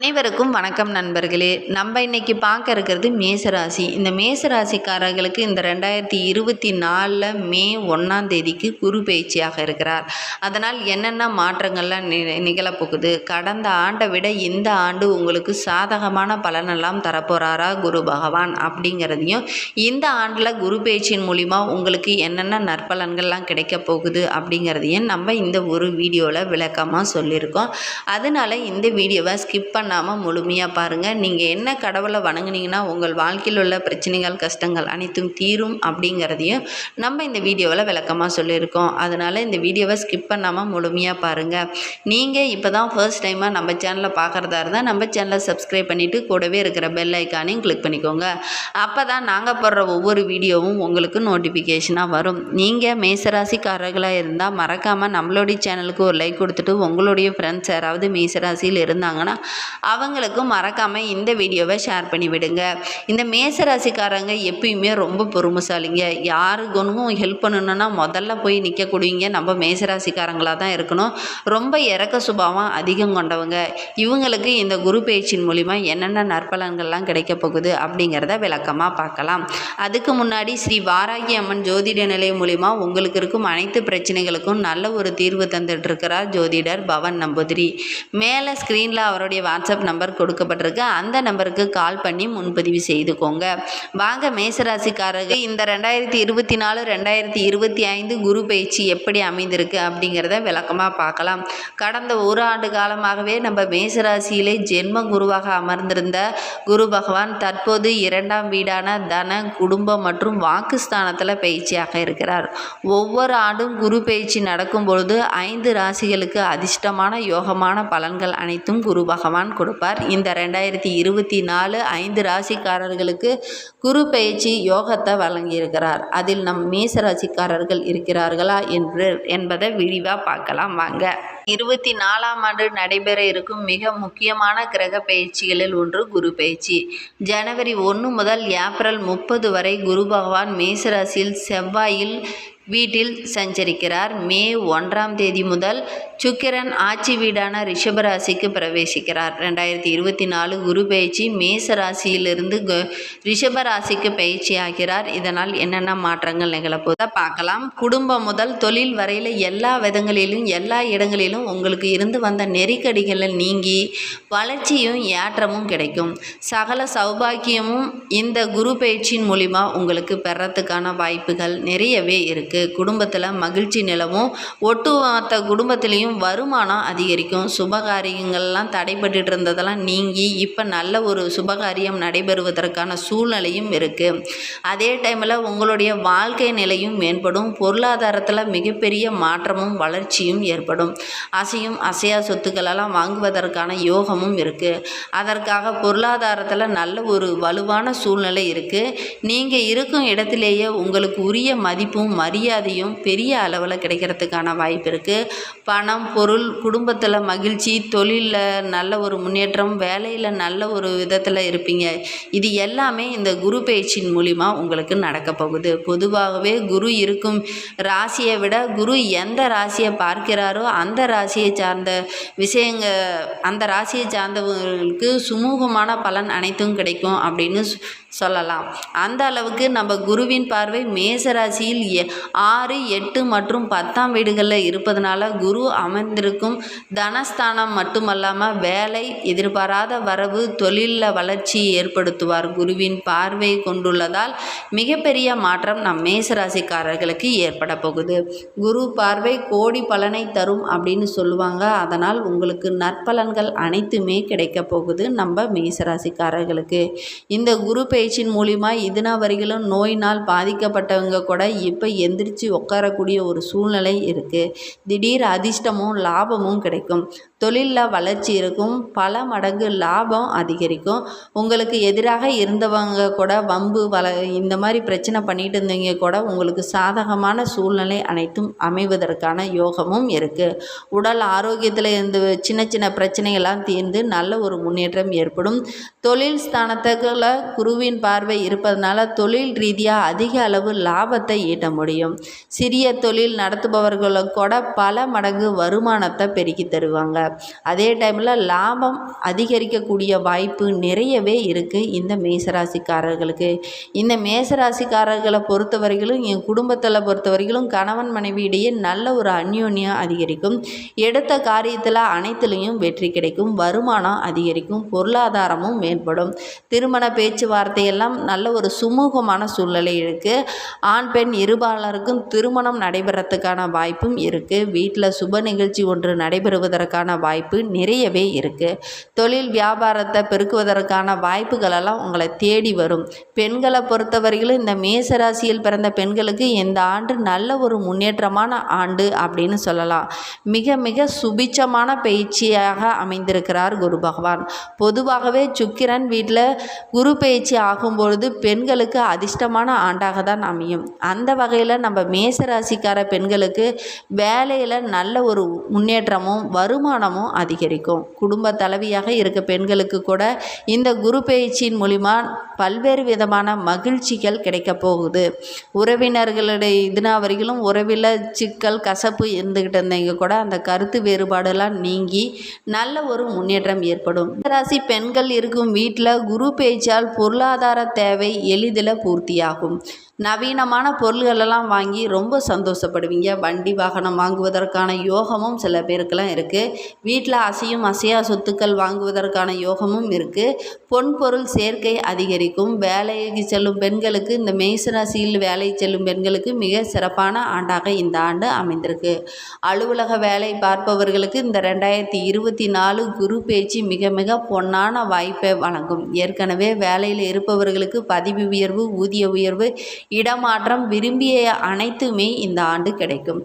அனைவருக்கும் வணக்கம் நண்பர்களே. நம்ம இன்னைக்கு பார்க்க இருக்கிறது மேசராசி. இந்த மேசராசிக்காரர்களுக்கு இந்த ரெண்டாயிரத்தி இருபத்தி நாலில் மே ஒன்றாம் தேதிக்கு குரு பயிற்சியாக இருக்கிறார். அதனால் என்னென்ன மாற்றங்கள்லாம் நி நிகழப்போகுது? கடந்த ஆண்டை விட இந்த ஆண்டு உங்களுக்கு சாதகமான பலனெல்லாம் தரப்போகிறாரா குரு பகவான் அப்படிங்கிறதையும் இந்த ஆண்டில் குரு பயிற்சியின் மூலிமா உங்களுக்கு என்னென்ன நற்பலன்கள்லாம் கிடைக்க போகுது அப்படிங்கிறதையும் நம்ம இந்த ஒரு வீடியோவில் விளக்கமாக சொல்லியிருக்கோம். அதனால இந்த வீடியோவை ஸ்கிப் பண்ண பண்ணாமல் முழுமையாக பாருங்கள் நீங்கள் என்ன கடவுளை வணங்குனீங்கன்னா உங்கள் வாழ்க்கையில் உள்ள பிரச்சனைகள் கஷ்டங்கள் அனைத்தும் தீரும் அப்படிங்கிறதையும் நம்ம இந்த வீடியோவில் விளக்கமாக சொல்லியிருக்கோம். அதனால் இந்த வீடியோவை ஸ்கிப் பண்ணாமல் முழுமையாக பாருங்கள் நீங்கள் இப்போ தான் ஃபர்ஸ்ட் டைமாக நம்ம சேனலை பார்க்குறதா இருந்தால் நம்ம சேனலை சப்ஸ்கிரைப் பண்ணிவிட்டு கூடவே இருக்கிற பெல் ஐக்கானையும் கிளிக் பண்ணிக்கோங்க. அப்போ தான் நாங்கள் போடுற ஒவ்வொரு வீடியோவும் உங்களுக்கு நோட்டிஃபிகேஷனாக வரும். நீங்கள் மேசராசிக்காரர்களாக இருந்தால் மறக்காமல் நம்மளுடைய சேனலுக்கு ஒரு லைக் கொடுத்துட்டு உங்களுடைய ஃப்ரெண்ட்ஸ் யாராவது மேசராசியில் இருந்தாங்கன்னா அவங்களுக்கும் மறக்காமல் இந்த வீடியோவை ஷேர் பண்ணி விடுங்க இந்த மேசராசிக்காரங்க எப்பயுமே ரொம்ப பொறுமைசாலிங்க. யாருக்கும் ஹெல்ப் பண்ணணுன்னா முதல்ல போய் நிற்கக்கூடியவங்க நம்ம மேசராசிக்காரங்களாக தான் இருக்கணும். ரொம்ப இறக்க சுபாவம் அதிகம் கொண்டவங்க. இவங்களுக்கு இந்த குரு பயிற்சியின் மூலிமா என்னென்ன நற்பலன்கள்லாம் கிடைக்க போகுது அப்படிங்கிறத விளக்கமாக பார்க்கலாம். அதுக்கு முன்னாடி ஸ்ரீ வாராகி அம்மன் ஜோதிட நிலையம் மூலிமா உங்களுக்கு இருக்கும் அனைத்து பிரச்சனைகளுக்கும் நல்ல ஒரு தீர்வு தந்துட்டு இருக்கிறார் ஜோதிடர் பவன் நம்பூதிரி. மேலே ஸ்க்ரீனில் அவருடைய வாட்ஸ்அப் வாட்ஸ்அப் நம்பர் கொடுக்கப்பட்டிருக்கு. அந்த நம்பருக்கு கால் பண்ணி முன்பதிவு செய்துக்கோங்க. வாங்க மேசராசிக்காரர்கள் இந்த ரெண்டாயிரத்தி இருபத்தி நாலு ரெண்டாயிரத்தி இருபத்தி ஐந்து குரு பயிற்சி எப்படி அமைந்திருக்கு அப்படிங்கிறத விளக்கமாக பார்க்கலாம். கடந்த ஒரு ஆண்டு காலமாகவே நம்ம மேசராசியிலே ஜென்ம குருவாக அமர்ந்திருந்த குரு பகவான் தற்போது இரண்டாம் வீடான தன குடும்பம் மற்றும் வாக்குஸ்தானத்தில் பயிற்சியாக இருக்கிறார். ஒவ்வொரு ஆண்டும் குரு பயிற்சி நடக்கும் பொழுது ஐந்து ராசிகளுக்கு அதிர்ஷ்டமான யோகமான பலன்கள் அனைத்தும் குரு பகவான் கொடுப்பார். இந்த ரெண்டாயிரத்தி இருபத்தி நாலு ஐந்து ராசிக்காரர்களுக்கு குரு பயிற்சி யோகத்தை வழங்கியிருக்கிறார். அதில் நம் மேச ராசிக்காரர்கள் இருக்கிறார்களா என்று என்பதை விரிவாக பார்க்கலாம் வாங்க. இருபத்தி நாலாம் ஆண்டு நடைபெற இருக்கும் மிக முக்கியமான கிரக பயிற்சிகளில் ஒன்று குரு பயிற்சி. ஜனவரி ஒன்று முதல் ஏப்ரல் முப்பது வரை குரு பகவான் மேசராசியில் செவ்வாயில் வீட்டில் சஞ்சரிக்கிறார். மே ஒன்றாம் தேதி முதல் சுக்கிரன் ஆட்சி வீடான ரிஷபராசிக்கு பிரவேசிக்கிறார். ரெண்டாயிரத்தி இருபத்தி நாலு குரு பயிற்சி மேச ராசியிலிருந்து ரிஷபராசிக்கு பயிற்சி ஆகிறார். இதனால் என்னென்ன மாற்றங்கள் நிகழப்போதை பார்க்கலாம். குடும்பம் முதல் தொழில் வரையில் எல்லா விதங்களிலும் எல்லா இடங்களிலும் உங்களுக்கு இருந்து வந்த நெருக்கடிகளை நீங்கி வளர்ச்சியும் ஏற்றமும் கிடைக்கும். சகல சௌபாக்கியமும் இந்த குரு பயிற்சியின் மூலிமா உங்களுக்கு பெறத்துக்கான வாய்ப்புகள் நிறையவே இருக்குது இருக்குது குடும்பத்தில் மகிழ்ச்சி நிலவும். ஒட்டுமொத்த குடும்பத்திலையும் வருமானம் அதிகரிக்கும். சுபகாரியங்கள்லாம் தடைபட்டு இருந்ததெல்லாம் நீங்கி இப்போ நல்ல ஒரு சுபகாரியம் நடைபெறுவதற்கான சூழ்நிலையும் இருக்குது அதே டைமில் உங்களுடைய வாழ்க்கை நிலையும் மேம்படும். பொருளாதாரத்தில் மிகப்பெரிய மாற்றமும் வளர்ச்சியும் ஏற்படும். அசையும் அசையா சொத்துக்களெல்லாம் வாங்குவதற்கான யோகமும் இருக்குது அதற்காக பொருளாதாரத்தில் நல்ல ஒரு வலுவான சூழ்நிலை இருக்குது நீங்கள் இருக்கும் இடத்திலேயே உங்களுக்கு உரிய மதிப்பும் மரியாதை மரியாதையும் பெரிய அளவில் கிடைக்கிறதுக்கான வாய்ப்பு இருக்குது பணம் பொருள் குடும்பத்தில் மகிழ்ச்சி தொழிலில் நல்ல ஒரு முன்னேற்றம் வேலையில் நல்ல ஒரு விதத்தில் இருப்பீங்க. இது எல்லாமே இந்த குரு பயிற்சியின் மூலிமா உங்களுக்கு நடக்க போகுது. பொதுவாகவே குரு இருக்கும் ராசியை விட குரு எந்த ராசியை பார்க்கிறாரோ அந்த ராசியை சார்ந்த விஷயங்க அந்த ராசியை சார்ந்தவர்களுக்கு சுமூகமான பலன் அனைத்தும் கிடைக்கும் அப்படின்னு சொல்லலாம். அந்த அளவுக்கு நம்ம குருவின் பார்வை மேச ராசியில் ஆறு எட்டு மற்றும் பத்தாம் வீடுகளில் இருப்பதனால குரு அமர்ந்திருக்கும் தனஸ்தானம் மட்டுமல்லாமல் வேலை எதிர்பாராத வரவு தொழிலில் வளர்ச்சி ஏற்படுத்துவார். குருவின் பார்வை கொண்டுள்ளதால் மிகப்பெரிய மாற்றம் நம் மேசராசிக்காரர்களுக்கு ஏற்பட போகுது. குரு பார்வை கோடி பலனை தரும் அப்படின்னு சொல்லுவாங்க. அதனால் உங்களுக்கு நற்பலன்கள் அனைத்துமே கிடைக்க போகுது நம்ம மேசராசிக்காரர்களுக்கு. இந்த குரு பயிற்சியின் மூலிமா இதுனா வரைகளும் நோயினால் பாதிக்கப்பட்டவங்க கூட இப்போ எந்த எந்திரிச்சு உட்காரக்கூடிய ஒரு சூழ்நிலை இருக்குது திடீர் அதிர்ஷ்டமும் லாபமும் கிடைக்கும். தொழிலில் வளர்ச்சி இருக்கும். பல மடங்கு லாபம் அதிகரிக்கும். உங்களுக்கு எதிராக இருந்தவங்க கூட வம்பு வள இந்த மாதிரி பிரச்சனை பண்ணிட்டு இருந்தவங்க கூட உங்களுக்கு சாதகமான சூழ்நிலை அனைத்தும் அமைவதற்கான யோகமும் இருக்குது உடல் ஆரோக்கியத்தில் இருந்து சின்ன சின்ன பிரச்சனைகள்லாம் தீர்ந்து நல்ல ஒரு முன்னேற்றம் ஏற்படும். தொழில் ஸ்தானத்துக்குள்ள குருவின் பார்வை இருப்பதனால தொழில் ரீதியாக அதிக அளவு லாபத்தை ஈட்ட முடியும். சிறிய தொழில் நடத்துபவர்களுக்கு கூட பல மடங்கு வருமானத்தை பெருக்கி தருவாங்க. அதே டைமில் லாபம் அதிகரிக்கக்கூடிய வாய்ப்பு நிறையவே இருக்குது இந்த மேசராசிக்காரர்களுக்கு. இந்த மேசராசிக்காரர்களை பொறுத்த வரைக்கும் என் குடும்பத்தில் பொறுத்த வரையிலும் கணவன் மனைவி இடையே நல்ல ஒரு அந்யோன்யம் அதிகரிக்கும். எடுத்த காரியத்தில் அனைத்துலேயும் வெற்றி கிடைக்கும். வருமானம் அதிகரிக்கும். பொருளாதாரமும் மேம்படும். திருமண பேச்சுவார்த்தையெல்லாம் நல்ல ஒரு சுமூகமான சூழ்நிலை இருக்குது ஆண் பெண் இருபாலருக்கும் திருமணம் நடைபெறத்துக்கான வாய்ப்பும் இருக்குது வீட்டில் சுப நிகழ்ச்சி ஒன்று நடைபெறுவதற்கான வாய்ப்பு நிறையவே இருக்குது தொழில் வியாபாரத்தை பெருக்குவதற்கான வாய்ப்புகளெல்லாம் உங்களை தேடி வரும். பெண்களை பொறுத்தவரையிலும் இந்த மேசராசியில் பிறந்த பெண்களுக்கு இந்த ஆண்டு நல்ல ஒரு முன்னேற்றமான ஆண்டு அப்படின்னு சொல்லலாம். மிக மிக சுபிச்சமான பயிற்சியாக அமைந்திருக்கிறார் குரு பகவான். பொதுவாகவே சுக்கிரன் வீட்டில் குரு பயிற்சி ஆகும்பொழுது பெண்களுக்கு அதிர்ஷ்டமான ஆண்டாக தான் அமையும். அந்த வகையில் நம்ம மேசராசிக்கார பெண்களுக்கு வேலையில் நல்ல ஒரு முன்னேற்றமும் வருமானம் வருமானமும் அதிகரிக்கும். குடும்ப தலைவியாக இருக்க பெண்களுக்கு கூட இந்த குரு பயிற்சியின் மூலிமா பல்வேறு விதமான மகிழ்ச்சிகள் கிடைக்கப் போகுது. உறவினர்களுடைய இதுனா வரைக்கும் உறவில் சிக்கல் கசப்பு இருந்துக்கிட்டு இருந்தீங்க கூட அந்த கருத்து வேறுபாடெல்லாம் நீங்கி நல்ல ஒரு முன்னேற்றம் ஏற்படும். ராசி பெண்கள் இருக்கும் வீட்டில் குரு பேச்சால் பொருளாதார தேவை எளிதில் பூர்த்தியாகும். நவீனமான பொருள்களெல்லாம் வாங்கி ரொம்ப சந்தோஷப்படுவீங்க. வண்டி வாகனம் வாங்குவதற்கான யோகமும் சில பேருக்கெல்லாம் இருக்குது வீட்டில் அசையும் அசையா சொத்துக்கள் வாங்குவதற்கான யோகமும் இருக்குது பொன் பொருள் சேர்க்கை கிடைக்கும் வேலைக்கு செல்லும் பெண்களுக்கு இந்த மேசராசியில் வேலை செல்லும் பெண்களுக்கு மிக சிறப்பான ஆண்டாக இந்த ஆண்டு அமைந்திருக்கு. அலுவலக வேலை பார்ப்பவர்களுக்கு இந்த ரெண்டாயிரத்தி இருபத்தி நாலு குரு பேச்சு மிக மிக பொன்னான வாய்ப்பை வழங்கும். ஏற்கனவே வேலையில் இருப்பவர்களுக்கு பதவி உயர்வு ஊதிய உயர்வு இடமாற்றம் விரும்பிய அனைத்துமே இந்த ஆண்டு கிடைக்கும்.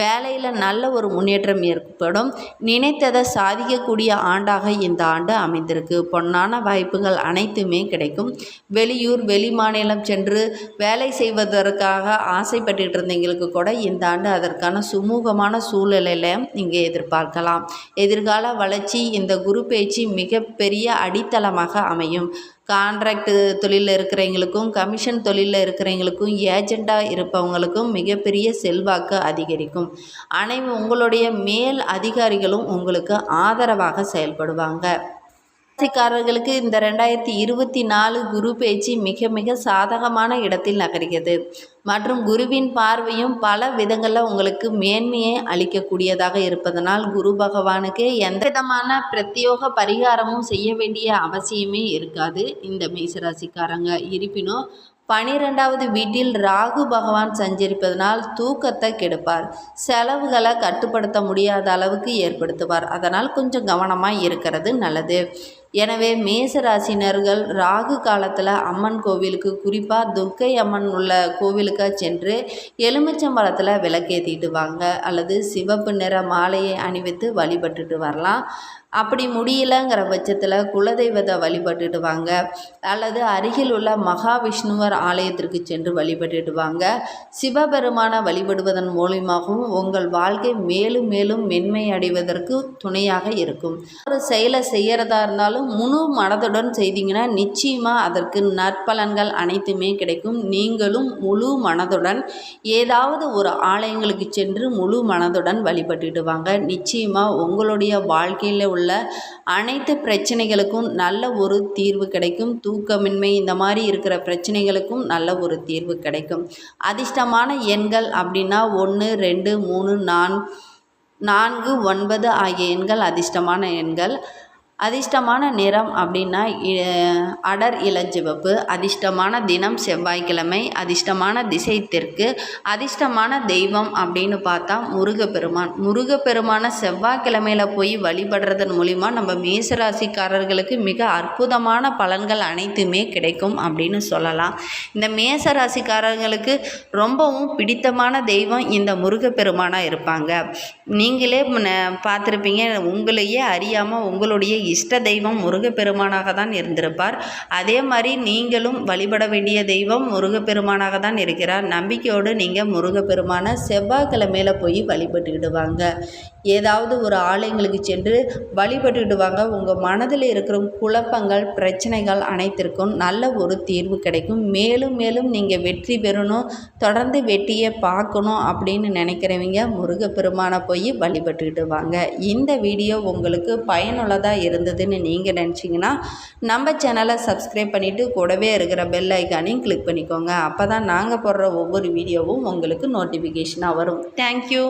வேலையில் நல்ல ஒரு முன்னேற்றம் ஏற்படும். நினைத்ததை சாதிக்கக்கூடிய ஆண்டாக இந்த ஆண்டு அமைந்திருக்கு. பொன்னான வாய்ப்புகள் அனைத்துமே கிடைக்கும். வெளியூர் வெளி மாநிலம் சென்று வேலை செய்வதற்காக ஆசைப்பட்டு இருந்தவங்களுக்கு கூட இந்த ஆண்டு அதற்கான சுமூகமான சூழ்நிலையில் இங்கே எதிர்பார்க்கலாம். எதிர்கால வளர்ச்சி இந்த குரு பேச்சு மிகப்பெரிய அடித்தளமாக அமையும். கான்ட்ராக்ட் தொழிலில் இருக்கிறவங்களுக்கும் கமிஷன் தொழிலில் இருக்கிறவங்களுக்கும் ஏஜெண்டாக இருப்பவங்களுக்கும் மிகப்பெரிய செல்வாக்கு அதிகரிக்கும். அனைவரும் உங்களுடைய மேல் அதிகாரிகளும் உங்களுக்கு ஆதரவாக செயல்படுவாங்க. ராசிக்காரர்களுக்கு இந்த ரெண்டாயிரத்தி இருபத்தி நாலு குரு பேச்சு மிக மிக சாதகமான இடத்தில் நகர்கிறது. மற்றும் குருவின் பார்வையும் பல விதங்களில் உங்களுக்கு மேன்மையை அளிக்கக்கூடியதாக இருப்பதனால் குரு பகவானுக்கு எந்த விதமான பிரத்யோக பரிகாரமும் செய்ய வேண்டிய அவசியமே இருக்காது. இந்த மேசராசிக்காரங்க இருப்பினும் பனிரெண்டாவது வீட்டில் ராகு பகவான் சஞ்சரிப்பதனால் தூக்கத்தை கெடுப்பார். செலவுகளை கட்டுப்படுத்த முடியாத அளவுக்கு ஏற்படுத்துவார். அதனால் கொஞ்சம் கவனமாக இருக்கிறது நல்லது. எனவே மேசராசினர்கள் ராகு காலத்தில் அம்மன் கோவிலுக்கு குறிப்பாக துர்க்கை அம்மன் உள்ள கோவிலுக்கு சென்று எலுமிச்சம்பழத்தில் விளக்கேற்றிட்டு வாங்க. அல்லது சிவப்பு நிற மாலையை அணிவித்து வழிபட்டுட்டு வரலாம். அப்படி முடியலங்கிற பட்சத்தில் குலதெய்வத்தை வழிபட்டுட்டு வாங்க. அல்லது அருகில் உள்ள மகாவிஷ்ணுவர் ஆலயத்திற்கு சென்று வழிபட்டுட்டு வாங்க. சிவபெருமானை வழிபடுவதன் மூலியமாகவும் உங்கள் வாழ்க்கை மேலும் மேலும் மென்மை அடைவதற்கு துணையாக இருக்கும். ஒரு செயலை செய்கிறதா இருந்தாலும் முழு மனதுடன் செய்தீங்கன்னா நிச்சயமாக அதற்கு நற்பலன்கள் அனைத்துமே கிடைக்கும். நீங்களும் முழு மனதுடன் ஏதாவது ஒரு ஆலயங்களுக்கு சென்று முழு மனதுடன் வழிபட்டுட்டு வாங்க. நிச்சயமாக உங்களுடைய வாழ்க்கையில் உள்ள உள்ள அனைத்து பிரச்சனைகளுக்கும் நல்ல ஒரு தீர்வு கிடைக்கும். தூக்கமின்மை இந்த மாதிரி இருக்கிற பிரச்சனைகளுக்கும் நல்ல ஒரு தீர்வு கிடைக்கும். அதிர்ஷ்டமான எண்கள் அப்படின்னா ஒன்று ரெண்டு மூணு நான் நான்கு ஒன்பது ஆகிய எண்கள் அதிர்ஷ்டமான எண்கள். அதிர்ஷ்டமான நிறம் அப்படின்னா அடர் இளஞ்சிவப்பு அதிர்ஷ்டமான தினம் செவ்வாய்க்கிழமை. அதிர்ஷ்டமான திசை தெற்கு அதிர்ஷ்டமான தெய்வம் அப்படின்னு பார்த்தா முருகப்பெருமான். முருகப்பெருமான செவ்வாய்க்கிழமையில் போய் வழிபடுறதன் மூலிமா நம்ம மேசராசிக்காரர்களுக்கு மிக அற்புதமான பலன்கள் அனைத்துமே கிடைக்கும் அப்படின்னு சொல்லலாம். இந்த மேசராசிக்காரர்களுக்கு ரொம்பவும் பிடித்தமான தெய்வம் இந்த முருகப்பெருமானாக இருப்பாங்க. நீங்களே பார்த்துருப்பீங்க உங்களையே அறியாமல் உங்களுடைய இஷ்ட தெய்வம் முருகப்பெருமானாக தான் இருந்திருப்பார். அதே மாதிரி நீங்களும் வழிபட வேண்டிய தெய்வம் முருகப்பெருமானாக தான் இருக்கிறார். நம்பிக்கையோடு நீங்கள் முருகப்பெருமானை செவ்வாய்க்கிழமையில் போய் வழிபட்டுக்கிடுவாங்க. ஏதாவது ஒரு ஆலயங்களுக்கு சென்று வழிபட்டுட்டு வாங்க உங்கள் மனதில் இருக்கிற குழப்பங்கள் பிரச்சனைகள் அனைத்திற்கும் நல்ல ஒரு தீர்வு கிடைக்கும். மேலும் மேலும் நீங்கள் வெற்றி பெறணும் தொடர்ந்து வெற்றியை பார்க்கணும் அப்படின்னு நினைக்கிறவங்க முருகப்பெருமானை போய் வழிபட்டுக்கிட்டு வாங்க இந்த வீடியோ உங்களுக்கு பயனுள்ளதாக இருந்ததுன்னு நீங்கள் நினச்சிங்கன்னா நம்ம சேனலை சப்ஸ்கிரைப் பண்ணிவிட்டு கூடவே இருக்கிற பெல் ஐக்கானையும் கிளிக் பண்ணிக்கோங்க. அப்போ தான் நாங்கள் போடுற ஒவ்வொரு வீடியோவும் உங்களுக்கு நோட்டிஃபிகேஷனாக வரும். தேங்க்யூ